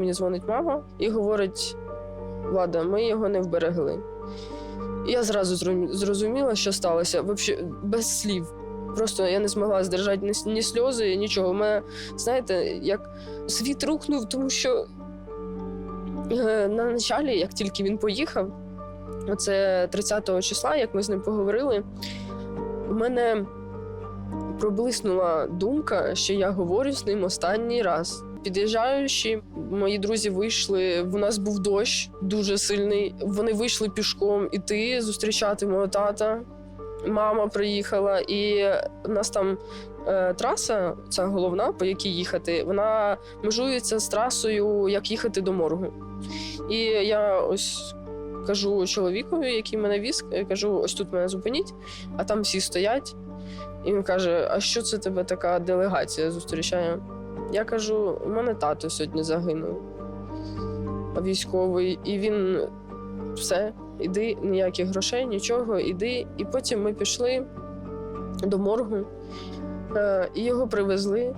Мені дзвонить мама і говорить: Влада, ми його не вберегли. І я зразу зрозуміла, що сталося. Вообще, без слів. Просто я не змогла здержати ні, ні сльози, нічого. У мене, знаєте, як світ рухнув, тому що е, на началі, як тільки він поїхав, оце 30-го числа, як ми з ним поговорили, у мене проблиснула думка, що я говорю з ним останній раз. Під'їжджаючи, мої друзі вийшли. У нас був дощ дуже сильний. Вони вийшли пішком іти зустрічати мого тата. Мама приїхала, і у нас там е, траса, ця головна, по якій їхати, вона межується з трасою, як їхати до моргу. І я ось кажу чоловікові, який мене віз, кажу: ось тут мене зупиніть, а там всі стоять. І він каже: А що це тебе така делегація зустрічає? Я кажу: у мене тато сьогодні загинув. Військовий, і він все, іди, ніяких грошей, нічого, іди. І потім ми пішли до моргу, е, і його привезли.